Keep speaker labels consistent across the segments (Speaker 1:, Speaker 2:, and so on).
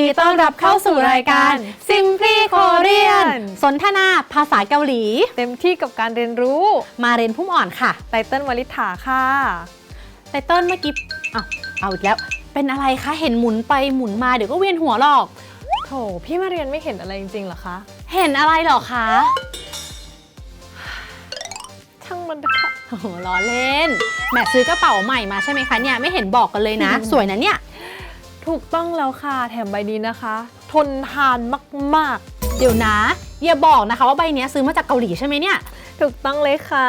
Speaker 1: ดีต้อนรับเข้าสู่รายการ Simply Korean สนทนาภาษาเกาหลี
Speaker 2: เต็มที่กับการเรียนรู้
Speaker 1: มาเรียนพุ่มอ่อนค่ะ
Speaker 2: ไตเติ้ลวลิษฐาค่ะ
Speaker 1: ไตเติ้ลเมื่อกี้เอาเอาอีกแล้ว เป็นอะไรคะ เห็นหมุนไปหมุนมาเดี๋ยวก็เวียนหัวหรอก
Speaker 2: โถ พี่มาเรียนไม่เห็นอะไรจริงๆเหรอคะ
Speaker 1: เห็นอะไรหรอคะ
Speaker 2: ช่างมันเถอะค่ะ
Speaker 1: โอ้โหล้อเล่นแหมซื้อกระเป๋าใหม่มาใช่ไหมคะเนี่ยไม่เห็นบอกกันเลยนะ สวยนะเนี่ย
Speaker 2: ถูกต้องแล้วค่ะ แถมใบนี้นะคะ ทนทานมาก
Speaker 1: เดี๋ยวนะอย่าบอกนะคะว่าใบเนี้ยซื้อมาจากเกาหลีใช่ไหมเนี่ย
Speaker 2: ๆ ถูกต้องเลยค่ะ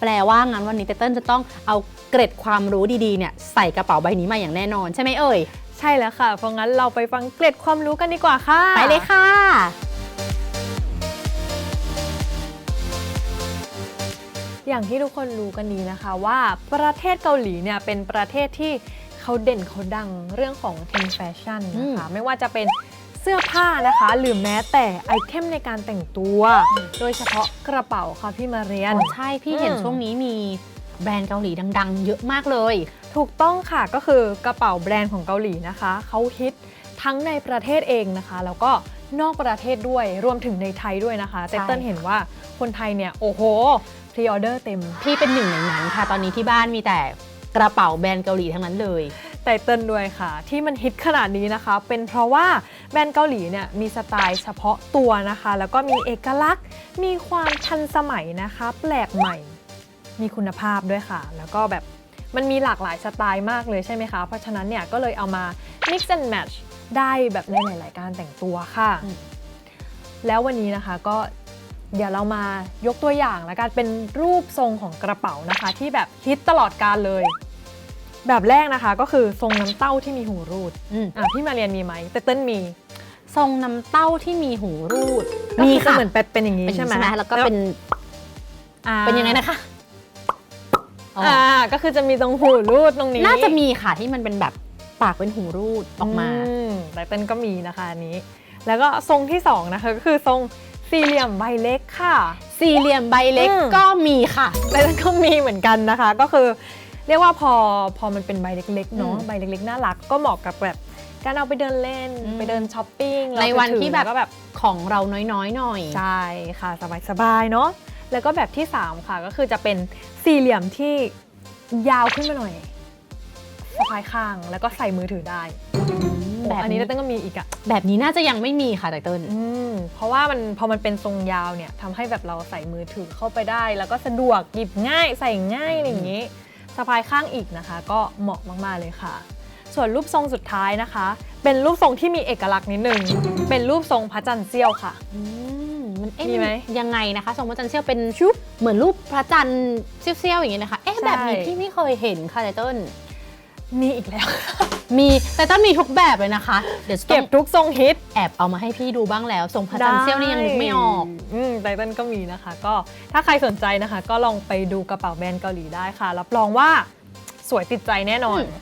Speaker 1: แปลว่างั้นวันนี้ไตเติ้ลจะต้องเอาเกร็ดความรู้ดีๆเนี่ยใส่กระเป๋าใบนี้มาอย่างแน่นอนใช่ไหมเอ่ย
Speaker 2: ใช่แล้วค่ะ เพราะงั้นเราไปฟังเกร็ดความรู้กันดีกว่าค่ะ
Speaker 1: ไปเลยค่ะ
Speaker 2: อย่างที่ทุกคนรู้กันดีนะคะว่าประเทศเกาหลีเนี่ยเป็นประเทศที่ เขาเด่นเขาดังเรื่องของเทรนด์แฟชั่นนะคะ ไม่ว่าจะเป็นเสื้อผ้านะคะ หรือแม้แต่ไอเทมในการแต่งตัว โดยเฉพาะกระเป๋าค่ะพี่มาเรียน
Speaker 1: อ๋อใช่พี่เห็น
Speaker 2: อืม
Speaker 1: ช่วงนี้มีแบรนด์เกาหลีดัง ๆ เยอะมากเลย
Speaker 2: ถูกต้องค่ะก็คือกระเป๋าแบรนด์ของเกาหลีนะคะเขาฮิตทั้งในประเทศเองนะคะ แล้วก็นอกประเทศด้วยรวมถึงในไทยด้วยนะคะ
Speaker 1: ใช่
Speaker 2: แต่เติ้ลเห็นว่าคนไทยเนี่ย โอ้โหพรีออเดอร์เต็ม
Speaker 1: พี่เป็นหนึ่งในนั้นค่ะ ตอนนี้ที่บ้านมีแต่ กระเป๋าแบรนด์เกาหลีทั้งนั้นเลย
Speaker 2: ไตเติ้ลด้วยค่ะ ที่มันฮิตขนาดนี้นะคะ เป็นเพราะว่าแบรนด์เกาหลีเนี่ยมีสไตล์เฉพาะตัวนะคะ แล้วก็มีเอกลักษณ์ มีความทันสมัยนะคะ แปลกใหม่ มีคุณภาพด้วยค่ะ แล้วก็แบบมันมีหลากหลายสไตล์มากเลยใช่ไหมคะ เพราะฉะนั้นเนี่ยก็เลยเอามา mix and match ได้แบบในหลาย ๆ การแต่งตัวค่ะ
Speaker 1: อืม
Speaker 2: แล้ววันนี้นะคะก็ เดี๋ยวเรามายกตัวอย่างแล้วกันเป็นรูปทรงของกระเป๋านะคะ ที่แบบฮิตตลอดการเลย แบบแรกนะคะก็คือทรงน้ำเต้าที่มีหูรูด
Speaker 1: อืม
Speaker 2: อะพี่มาเรียนมีไหมแต่เต้นมี
Speaker 1: ทรงน้ำเต้าที่มีหูรูด
Speaker 2: มี
Speaker 1: มี
Speaker 2: ค่ะ
Speaker 1: ค่ะ
Speaker 2: เหมือนเป็นเป็นอย่างนี้
Speaker 1: เป็น
Speaker 2: ใช่ไหม
Speaker 1: แล้วก็เป็น
Speaker 2: อ่า
Speaker 1: เป็นยังไงนะคะอ๋ออ
Speaker 2: อ่าก็คือจะมีตรงหูรูดตรงนี้
Speaker 1: น่าจะมีค่ะที่มันเป็นแบบปากเป็นหูรูดออกมา
Speaker 2: มแต่เต้นก็มีนะคะอันนี้ แล้วก็ทรงที่สองนะคะก็คือทรง สี่เหลี่ยมใบเล็กค่ะ
Speaker 1: สี่เหลี่ยมใบเล็ก
Speaker 2: อืม
Speaker 1: ก็มีค่ะ
Speaker 2: แล้วก็มีเหมือนกันนะคะ ก็คือเรียกว่าพอพอมันเป็นใบเล็กๆเนาะ
Speaker 1: อืม
Speaker 2: ใบเล็กๆน่ารักก็เหมาะกับแบบการเอาไปเดินเล่น
Speaker 1: อืม
Speaker 2: ไปเดินช้อปปิ้ง
Speaker 1: ในวันที่แบบ
Speaker 2: ล้วก็แบบ
Speaker 1: ของเราน้อยๆหน่อย
Speaker 2: ใช่ค่ะสบายๆเนาะแล้วก็แบบที่ 3 ค่ะก็คือจะเป็นสี่เหลี่ยมที่ยาวขึ้นมาหน่อย สะพายข้างแล้วก็ใส่มือถือได้
Speaker 1: แบบ
Speaker 2: อันนี้เต้นก็มีอีกอะ
Speaker 1: แบบนี้น่าจะยังไม่มีค่ะไตเติ้ล
Speaker 2: อืมเพราะว่ามันพอมันเป็นทรงยาวเนี่ยทำให้แบบเราใส่มือถือเข้าไปได้ แล้วก็สะดวกหยิบง่ายใส่ง่ายอะไรอย่างนี้สะพายข้างอีกนะคะ ก็เหมาะมากๆเลยค่ะ ส่วนรูปทรงสุดท้ายนะคะ เป็นรูปทรงที่มีเอกลักษณ์นิดนึงเป็นรูปทรงพระจันทร์เสี้ยวค่ะ
Speaker 1: อืมมันเอ๊ะ
Speaker 2: มีไหม
Speaker 1: ยังไงนะคะทรงพระจันทร์เสี้ยวเป็นชุบเหมือนรูปพระจันทร์เสี้ยวๆอย่างนี้นะคะ เอ๊ะ
Speaker 2: ใช่
Speaker 1: แบบนี้พี่ไม่เคยเห็นค่ะไตเติ้ล
Speaker 2: มีอีกแล้ว
Speaker 1: มีไตเติ้ลมีทุกแบบเลยนะคะ เดี๋ยวจะต้
Speaker 2: เก็
Speaker 1: อบง
Speaker 2: ทุกทรงฮิต
Speaker 1: แอบเอามาให้พี่ดูบ้างแล้ว ทรงพระจันทร์เสี้ยวนี่ยังนึกไม่ออก
Speaker 2: อืมไตเติ้ลก็มีนะคะ ก็ถ้าใครสนใจนะคะ ก็ลองไปดูกระเป๋าแบรนด์เกาหลีได้ค่ะ รับรองว่าสวยติดใจแน่นอน
Speaker 1: อืม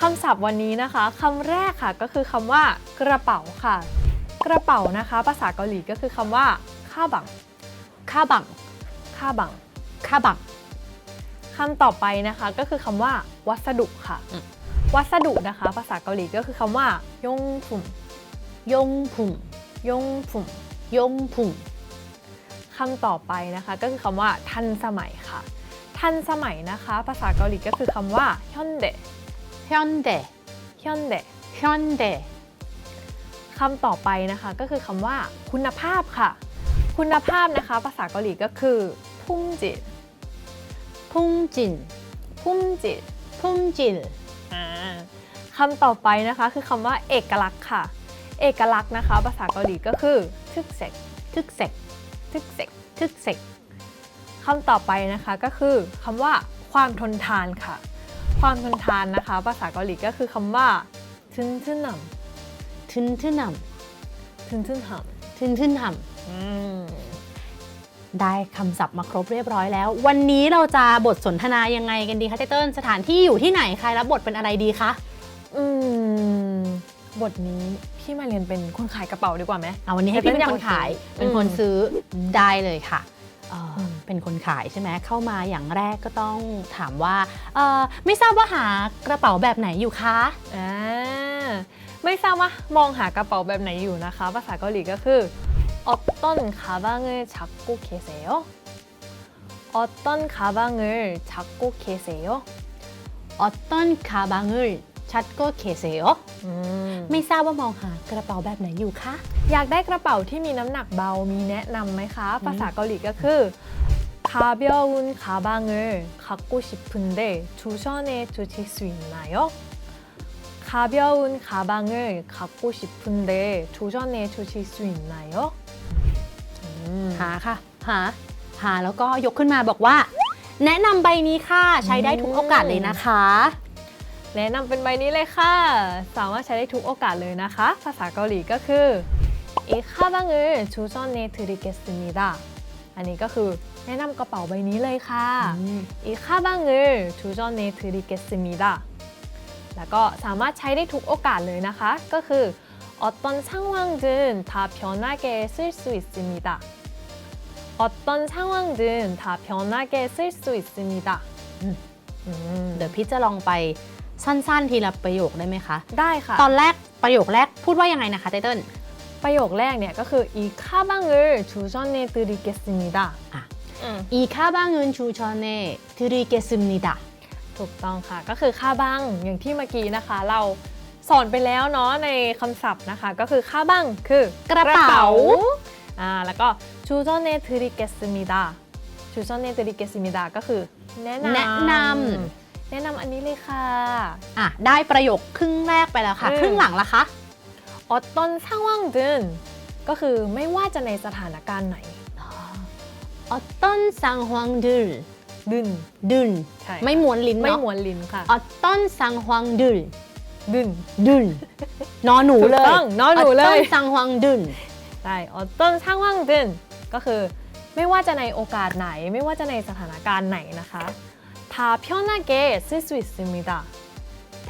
Speaker 2: คคำศัพท์วันนี้นะคะคำแรกค่ะก็คือคำว่ากระเป๋าค่ะ กระเป๋านะคะ ภาษาเกาหลีก็คือคำว่าค่าบัง
Speaker 1: ค่าบัง
Speaker 2: ค่าบัง
Speaker 1: ค่าบัง
Speaker 2: คำต่อไปนะคะก็คือคำว่า วัสดุค่ะ
Speaker 1: อืม
Speaker 2: วัสดุนะคะ ภาษาเกาหลีก็คือคำว่ายงผุม
Speaker 1: ยงผุ่ม
Speaker 2: ยงผุม
Speaker 1: ยงผุ่ม
Speaker 2: คำต่อไปนะคะก็คือคำว่าทันสมัยค่ะ ทันสมัยนะคะ ภาษาเกาหลีก็คือคำว่าฮยอนเด
Speaker 1: ฮยอนเด
Speaker 2: ฮยอนเด
Speaker 1: ฮยอนเด
Speaker 2: คำต่อไปนะคะก็คือคำว่าคุณภาพค่ะ คุณภาพนะคะ ภาษาเกาหลีก็คือพุ่มจิต
Speaker 1: พุ่งจิน
Speaker 2: พุ่มจิต
Speaker 1: พุ่งจิน
Speaker 2: อ่าคำต่อไปนะคะคือคำว่าเอกลักษณ์ค่ะ เอกลักษณ์นะคะ ภาษาเกาหลีก็คือทึกเซก
Speaker 1: ทึกเซก
Speaker 2: ทึกเซก
Speaker 1: ทึกเซก
Speaker 2: คำต่อไปนะคะก็คือคำว่าความทนทานค่ะ ความทนทานนะคะ ภาษาเกาหลีก็คือคำว่าทึนทึนน
Speaker 1: ทึนทึนนำ
Speaker 2: ทึนทึนหำ
Speaker 1: ทึนทึนหำ
Speaker 2: อืมำ
Speaker 1: ได้คำศัพท์มาครบเรียบร้อยแล้ว วันนี้เราจะบทสนทนายังไงกันดีคะเตเติ้ลสถานที่อยู่ที่ไหนใครรับบทเป็นอะไรดีคะ
Speaker 2: อืมบทนี้พี่มาเรียนเป็นคนขายกระเป๋าดีกว่าไหม
Speaker 1: เอาวันนี้ให้พี่เป็นคนขาย
Speaker 2: เตเติ้ลอยากซื้อ
Speaker 1: เป็นคน
Speaker 2: อืม
Speaker 1: ซื้อได้เลยค่ะเอ่ออ
Speaker 2: ม
Speaker 1: เป็นคนขายใช่ไหมเข้ามาอย่างแรกก็ต้องถามว่าเอ่อไม่ทราบว่าหากระเป๋าแบบไหนอยู่คะ
Speaker 2: อ่าไม่ทราบว่ามองหากระเป๋าแบบไหนอยู่นะคะ ภาษาเกาหลีก็คือ 어떤가방을잡고계세요어떤가방을잡고계세요
Speaker 1: ออตตอนคาบังเอลชัดโกเคเซโอ
Speaker 2: อืม
Speaker 1: ไม่ทราบว่ามองหากระเป๋าแบบไหนอยู่คะ
Speaker 2: อยากได้กระเป๋าที่มีน้ำหนักเบามีแนะนำไหมคะ ภาษาเกาหลีก็คือ가벼운가방을갖고싶은데조선에두실수있나요가벼운가방을갖고싶은데조선에두실수있나요 อืม
Speaker 1: หาค่ะ หา หาแล้วก็ยกขึ้นมาบอกว่า แนะนำใบนี้ค่ะ ใช้ได้ทุกโอกาสเลยนะคะ
Speaker 2: แนะนำเป็นใบนี้เลยค่ะ สามารถใช้ได้ทุกโอกาสเลยนะคะ ภาษาเกาหลีก็คือ이가방을조선해드리겠습니다อันนี้ก็คือแนะนำกระเป๋าใบนี้เลยค่ะ 이 가방을 조전해 드리겠습니다. แล้วก็สามารถใช้ได้ทุกโอกาสเลยนะคะ ก็คือ 어떤 상황든 다 편하게 쓸 수 있습니다. 어떤 상황든 다 편하게 쓸 수 있습니다.
Speaker 1: อืม
Speaker 2: อืม
Speaker 1: เดี๋ยวพี่จะลองไปสั้นๆ ทีละประโยคได้ไหมคะ
Speaker 2: ได้ค่ะ
Speaker 1: ตอนแรกประโยคแรกพูดว่ายังไงนะคะไตเติ้ล
Speaker 2: ประโยคแรกเนี่ยก็คือ이 가방을 조전해 드리겠습니다.
Speaker 1: อ่ะ
Speaker 2: อืม
Speaker 1: อีค่าบ้างเงินชูชอนเน่ทริเกซึมนิดา
Speaker 2: ถูกต้องค่ะ ก็คือค่าบ้างอย่างที่เมื่อกี้นะคะ เราสอนไปแล้วเนาะในคำศัพท์นะคะ ก็คือค่าบ้างคือก
Speaker 1: ระเป๋า
Speaker 2: อ่าแล้วก็จูจอนเนทริเกสมิดาจูจอนเนทริเกสมิดาก็คือแนะนำ
Speaker 1: แนะน
Speaker 2: แนะนำอันนี้เลยค่ะ
Speaker 1: อะ ได้ประโยคครึ่งแรกไปแล้วค่ะ
Speaker 2: อืม
Speaker 1: ครึ่งหลังละคะ
Speaker 2: ออตตอนช่างว่างดึนก็คือไม่ว่าจะในสถานการณ์ไหน
Speaker 1: ออตตอนซังฮวงดึล
Speaker 2: ดึน
Speaker 1: ดึล
Speaker 2: ใช่
Speaker 1: ไม่ม้วนลิ้น
Speaker 2: ไม่
Speaker 1: เนาะ
Speaker 2: หมวนลิ้นค่ะ
Speaker 1: ออตตอนซังฮวงดึล
Speaker 2: ดึน
Speaker 1: ดึลนอนหนู
Speaker 2: ถูก
Speaker 1: เลย
Speaker 2: ต้องนอนหนูเล
Speaker 1: ออตตอยนซังฮวงดึล
Speaker 2: ใช่ออตต้นช่างว่างดึนก็คือไม่ว่าจะในโอกาสไหน ไม่ว่าจะในสถานการณ์ไหนนะคะทาเพียวนาเกซิสวิสมิดา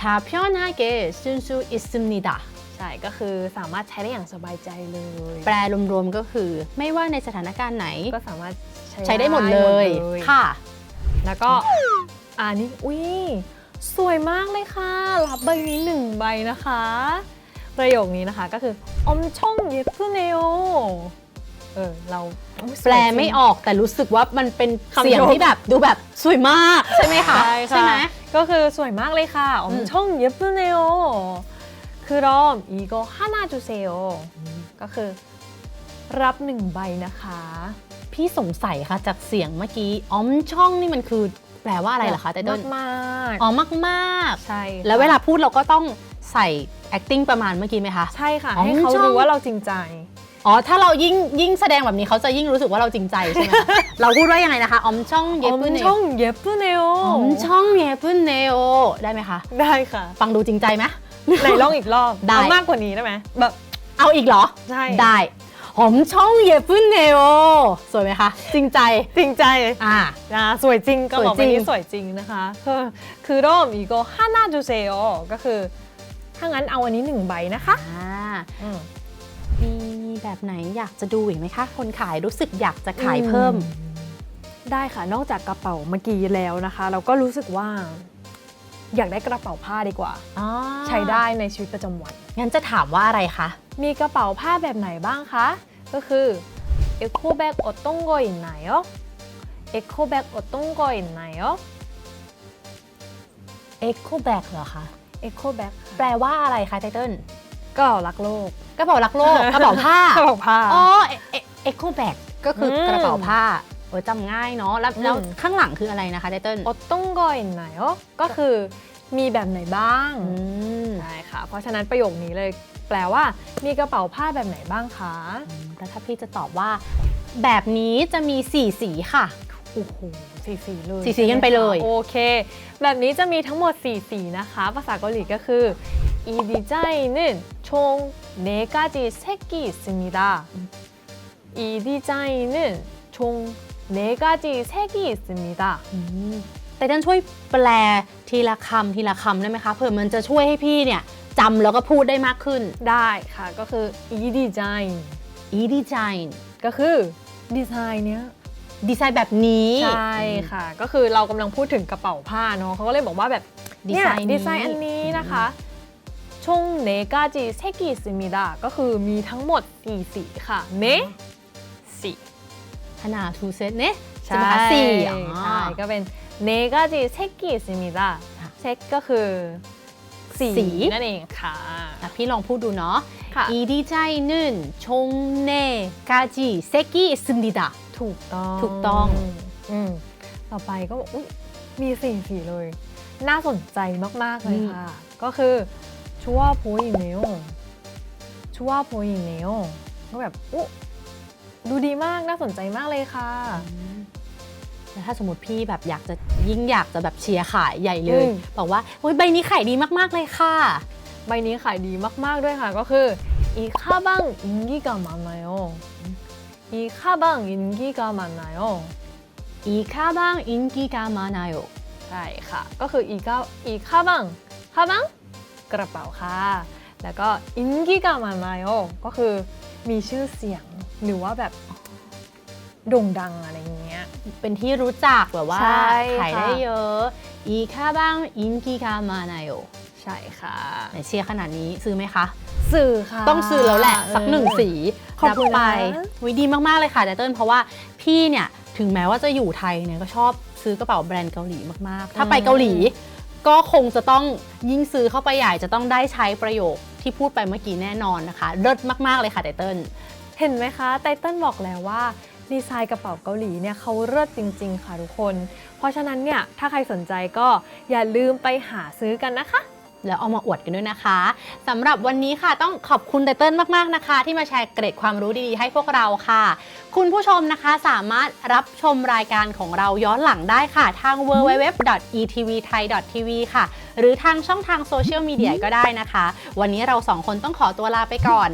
Speaker 1: ทาพยอนฮาเกซุนซูอิซึมนิดา
Speaker 2: ใช่ก็คือสามารถใช้ได้อย่างสบายใจเลย
Speaker 1: แปลรวมๆก็คือ ไม่ว่าในสถานการณ์ไหน
Speaker 2: ก็สามารถ
Speaker 1: ใช้ได้หมดเลย
Speaker 2: ค่ะ
Speaker 1: ค่ะ
Speaker 2: แล้วก็อันนี้อุ้ยสวยมากเลยค่ะ รับใบนี้หนึ่งใบนะคะ ประโยคนี้นะคะก็คืออมช่องเย็บเพื่อเนโอเออเราอุ๊ยสวย
Speaker 1: แปลไม่
Speaker 2: จริง
Speaker 1: ออกแต่รู้สึกว่ามันเป็น
Speaker 2: คำ
Speaker 1: เสียง
Speaker 2: ยก
Speaker 1: ที่แบบดูแบบสวยมากใช่ไหมคะ
Speaker 2: ใช่ค่ะ
Speaker 1: ไหม
Speaker 2: ก็คือสวยมากเลยค่ะอม
Speaker 1: อืม
Speaker 2: ช่องเย็บเพื่อเนโอคือรอมอีโกฮานาจูเซโอก็คือรับหนึ่งใบนะคะ
Speaker 1: พี่สงสัยค่ะจากเสียงเมื่อกี้อ๋อมช่องนี่มันคือแปลว่าอะไรเหรอคะไตเติ้ล
Speaker 2: มากๆ
Speaker 1: อ๋อมากมาก
Speaker 2: ใช่ค่ะ
Speaker 1: แล้วเวลาพูดเราก็ต้อง ใส่ acting ประมาณเมื่อกี้ไหมคะ
Speaker 2: ใช่ค่ะ
Speaker 1: อ๋อ
Speaker 2: ให้เขา
Speaker 1: ช่อง
Speaker 2: รู้ว่าเราจริงใจ
Speaker 1: อ๋อ ถ้าเรายิ่งยิ่งแสดงแบบนี้เขาจะยิ่งรู้สึกว่าเราจริงใจใช่ไหมคะเราพูดว่ายังไงนะคะอ๋อมช่องเยปุนเน
Speaker 2: ช่องเย็บเนโอ
Speaker 1: อ๋อมช่องเยปุนเนโอได้ไหมคะ
Speaker 2: ได้ค่ะ
Speaker 1: ฟังดูจริงใจไหม
Speaker 2: ไหนลองอีกรอบ
Speaker 1: ได้
Speaker 2: เอามากกว่านี้ได้ไหมแบบ
Speaker 1: เอาอีกเหรอ
Speaker 2: ใช่
Speaker 1: ได้หอมช่องเยปุ่นเนโอสวยไหมคะ จริงใจ
Speaker 2: จริงใจ
Speaker 1: อ่า
Speaker 2: นะสวยจริงก็บอก
Speaker 1: สวยจริ
Speaker 2: ว่างนี้สวยจริงนะคะ คือคือร่มอีโกฮานาจูเซโอก็คือ ถ้างั้นเอาอันนี้หนึ่งใบนะคะ
Speaker 1: อ่า
Speaker 2: อืม
Speaker 1: มีแบบไหนอยากจะดูอีกไหมคะ คนขายรู้สึกอยากจะขายเพิ่ม
Speaker 2: ได้ค่ะ นอกจากกระเป๋าเมื่อกี้แล้วนะคะ เราก็รู้สึกว่า อยากได้กระเป๋าผ้าดีกว่าใช้ได้ในชีวิตประจำวัน
Speaker 1: งั้นจะถามว่าอะไรคะ
Speaker 2: มีกระเป๋าผ้าแบบไหนบ้างคะ ก็คือเอโคแบ็กอดต้งโกอินไหนอ๋อเอโคแบ็กอดต้งโกอินไหนอ๋อ
Speaker 1: Eco Bag เหรอคะ
Speaker 2: เอโคแบ็ก
Speaker 1: แปลว่าอะไรคะไตเติ้ล
Speaker 2: กระเป๋ารักโลก
Speaker 1: กระเป๋ารักโลก กระเป๋าผ้า
Speaker 2: กระเป๋าผ้า
Speaker 1: อ๋อ Eco Bag ก็คืออ
Speaker 2: ม
Speaker 1: กระเป๋าผ้าโอ้ยจำง่ายเนาะ แล้ว
Speaker 2: อืม
Speaker 1: แล้วข้างหลังคืออะไรนะคะไตเติ้ล
Speaker 2: อดต้งโกอินไหนอ๋อก็คือมีแบบไหนบ้าง
Speaker 1: อืม
Speaker 2: ใช่ค่ะ เพราะฉะนั้นประโยคนี้เลยแปลว่า มีกระเป๋าผ้าแบบไหนบ้างคะ
Speaker 1: แล้วถ้าพี่จะตอบว่า แบบนี้จะมี 4 สีค่ะ
Speaker 2: โอ้โหสีสีเลย
Speaker 1: สีสีกันไปเลย
Speaker 2: โอเค แบบนี้จะมีทั้งหมด 4 สีนะคะ ภาษาเกาหลีก็คือ이 디자인은 총 4가지 색이 있습니다. 이 디자인은 총 4가지 색이 있습니다.
Speaker 1: อืมไตเติ้ลช่วยแปลทีละคำทีละคำได้ไหมคะ เผื่อมันจะช่วยให้พี่เนี่ยจำแล้วก็พูดได้มากขึ้น
Speaker 2: ได้ค่ะ ก็คือ 이 디자인
Speaker 1: e design
Speaker 2: ก็คือดีไซน์เนี้ย
Speaker 1: ดีไซน์แบบนี้
Speaker 2: ใช่ค่ะ ก็คือเรากำลังพูดถึงกระเป๋าผ้าเนาะเขาก็เลยบอกว่าแบบ
Speaker 1: ดีไซน์
Speaker 2: ดีไซน์อันนี้นะคะชงเนกาจิเซกิซิมิดะก็คือมีทั้งหมด4สีค่ะเนสี
Speaker 1: ขนาดทูเซตเนจะมาสี
Speaker 2: ใช่ก็เป็นเนกาจิเซกิซิมิดะเซกก็คือสีนั่นเองค่ะ
Speaker 1: พี่ลองพูดดูเนาะ
Speaker 2: อีดี
Speaker 1: ใจนึ่นชงเนกาจิเซกิซิมิดะ
Speaker 2: ถูกต้อง
Speaker 1: ถูกต้อง
Speaker 2: อืมต่อไปก็บอกอุ๊ยมีสี่สีเลย น่าสนใจมาก ๆ เลยค่ะ ก็คือชัวโพยเนลชัวโพยเนลก็แบบอุ๊ดูดีมากน่าสนใจมากเลยค่ะ
Speaker 1: แล้วถ้าสมมติพี่แบบอยากจะยิ่งอยากจะแบบเชียร์ขายใหญ่เลย
Speaker 2: อืม
Speaker 1: บอกว่าโอ้ยใบนี้ขายดีมาก ๆ เลยค่ะ
Speaker 2: ใบนี้ขายดีมาก ๆ ด้วยค่ะ ก็คืออีคาบังอินกิกามันนายโอ 이 가방 인기가 많나 요?
Speaker 1: 이 가방 인기가 많아요
Speaker 2: ใช่ค่ะ ก็คืออีกาอีกาบังคาบังกระเป๋าค่ะ แล้วก็อินกิกามามาโอก็คือมีชื่อเสียงหรือว่าแบบโด่งดังอะไรเงี้ย
Speaker 1: เป็นที่รู้จักแบบว่าขายได้เยอะอีคาบังอินกีกามานายโอ
Speaker 2: ใช่ค่ะ
Speaker 1: ไหนเชียร์ขนาดนี้ซื้อไหมคะ
Speaker 2: สื่อค่ะ
Speaker 1: ต้องซื้อแล้วแหละ สักหนึ่งสี
Speaker 2: ขอบคุณ
Speaker 1: รับไป
Speaker 2: นะ
Speaker 1: วิดีมากๆเลยค่ะไตเติ้ลเพราะว่าพี่เนี่ยถึงแม้ว่าจะอยู่ไทยเนี่ยก็ชอบซื้อกระเป๋าแบรนด์เกาหลีมากๆ ถ้าไปเกาหลีก็คงจะต้องยิ่งซื้อเข้าไปใหญ่จะต้องได้ใช้ประโยคที่พูดไปเมื่อกี้แน่นอนนะคะเลิศมากๆเลยค่ะไตเติ้ล
Speaker 2: เห็นไหมคะไตเติ้ลบอกแล้วว่าดีไซน์กระเป๋าเกาหลีเนี่ยเขาเลิศจริง ๆ ค่ะทุกคน เพราะฉะนั้นเนี่ยถ้าใครสนใจก็อย่าลืมไปหาซื้อกันนะคะ
Speaker 1: แล้วเอามาอวดกันด้วยนะคะสำหรับวันนี้ค่ะต้องขอบคุณไตเติ้ลมากๆนะคะ ที่มาแชร์เกร็ดความรู้ดีๆ ให้พวกเราค่ะ คุณผู้ชมนะคะสามารถรับชมรายการของเราย้อนหลังได้ค่ะทาง www.etvthai.tv ค่ะ หรือทางช่องทางโซเชียลมีเดียก็ได้นะคะ วันนี้เราสองคนต้องขอตัวลาไปก่อน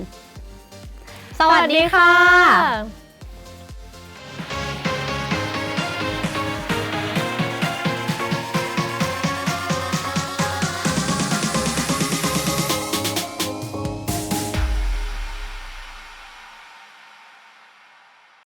Speaker 1: สวัสดีค่ะ